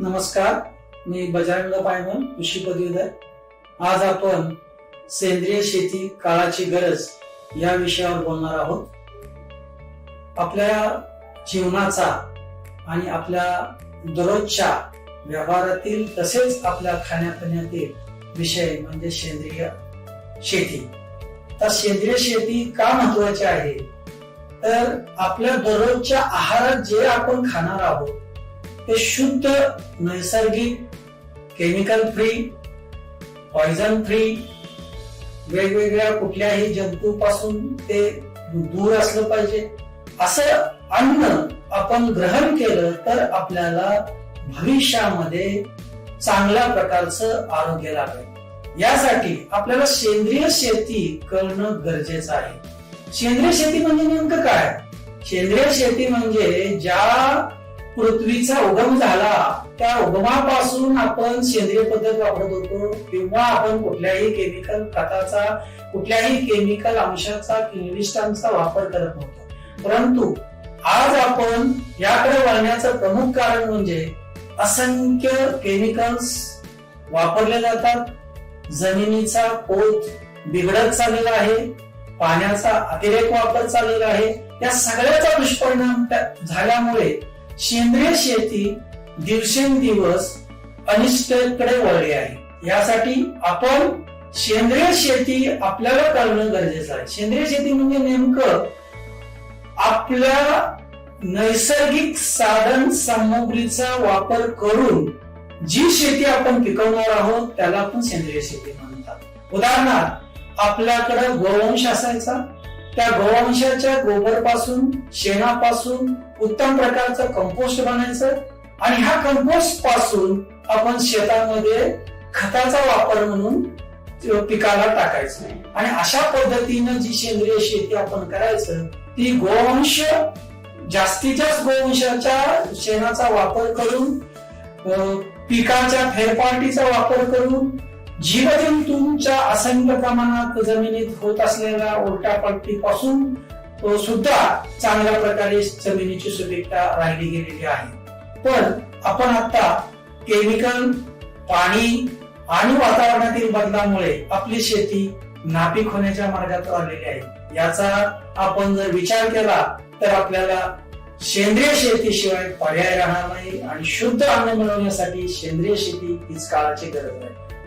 नमस्कार मी बजरंग पायमन कृषी पदवीधर. आज आपण सेंद्रिय शेती काळाची गरज या विषयावर बोलणार आहोत. आपल्या जीवनाचा आणि आपल्या दररोजच्या व्यवहारातील तसेच आपल्या खाण्यापिण्यातील विषय म्हणजे सेंद्रिय शेती. तर सेंद्रिय शेती का महत्वाची आहे? तर आपल्या दररोजच्या आहारात जे आपण खाणार आहोत ते शुद्ध नैसर्गिक केमिकल फ्री पॉइझन फ्री वेगवेगळ्या कुठल्याही जंतूपासून ते दूर असलं पाहिजे. असं अन्न आपण ग्रहण केलं तर आपल्याला भविष्यामध्ये चांगल्या प्रकारचं आरोग्य लाभेल. यासाठी आपल्याला सेंद्रिय शेती करणं गरजेचं आहे. सेंद्रिय शेती म्हणजे नेमकं काय? सेंद्रिय शेती म्हणजे ज्या पृथ्वीचा उगम झाला. त्या उगमापासून आपण सेंद्रिय पद्धत वापरत होतो. किंवा आपण कुठल्याही केमिकल खताचा कुठल्याही केमिकल अंशाचा किनिष्टांचा वापर करत नव्हतो. परंतु आज आपण याकडे वळण्याचं प्रमुख कारण म्हणजे असंख्य केमिकल्स वापरले जातात. जमिनीचा पोत बिघडत चाललेला आहे. पाण्याचा अतिरेक वापर चाललेला आहे. या सगळ्याचा दुष्परिणाम त्या- झाल्यामुळे सेंद्रिय शेती दिवसेंदिवस अनिष्टकडे वळली आहे. यासाठी आपण सेंद्रिय शेती आपल्याला करणं गरजेचं आहे. सेंद्रिय शेती म्हणजे नेमकं आपल्या नैसर्गिक साधन सामग्रीचा वापर करून जी शेती आपण पिकवणार आहोत त्याला आपण सेंद्रिय शेती म्हणतात. उदाहरणार्थ आपल्याकडे गोवंश असायचा त्या गोवंशाच्या गोबरपासून शेणापासून उत्तम प्रकारचं कंपोस्ट बनायचं. आणि हा कंपोस्टपासून आपण शेतामध्ये खताचा वापर म्हणून पिकाला टाकायचं. आणि अशा पद्धतीनं जी सेंद्रिय शेती आपण करायचं ती गोवंश जास्तीत जास्त गोवंशाच्या शेणाचा वापर करून अं, पिकाच्या फेरपालटीचा वापर करून जीवजंतूंच्या असंख्य प्रमाणात जमिनीत होत असलेल्या ओरटापट्टीपासून तो सुद्धा चांगल्या प्रकारे जमिनीची सुपीकता राहिली गेलेली आहे. पण आपण आता केमिकल पाणी आणि वातावरणातील बदलामुळे आपली शेती नापीक होण्याच्या मार्गात आलेली आहे. याचा आपण जर विचार केला तर आपल्याला सेंद्रिय शेतीशिवाय पर्याय राहणार नाही आणि शुद्ध अन्न मिळवण्यासाठी सेंद्रिय शेती हीच काळाची गरज आहे.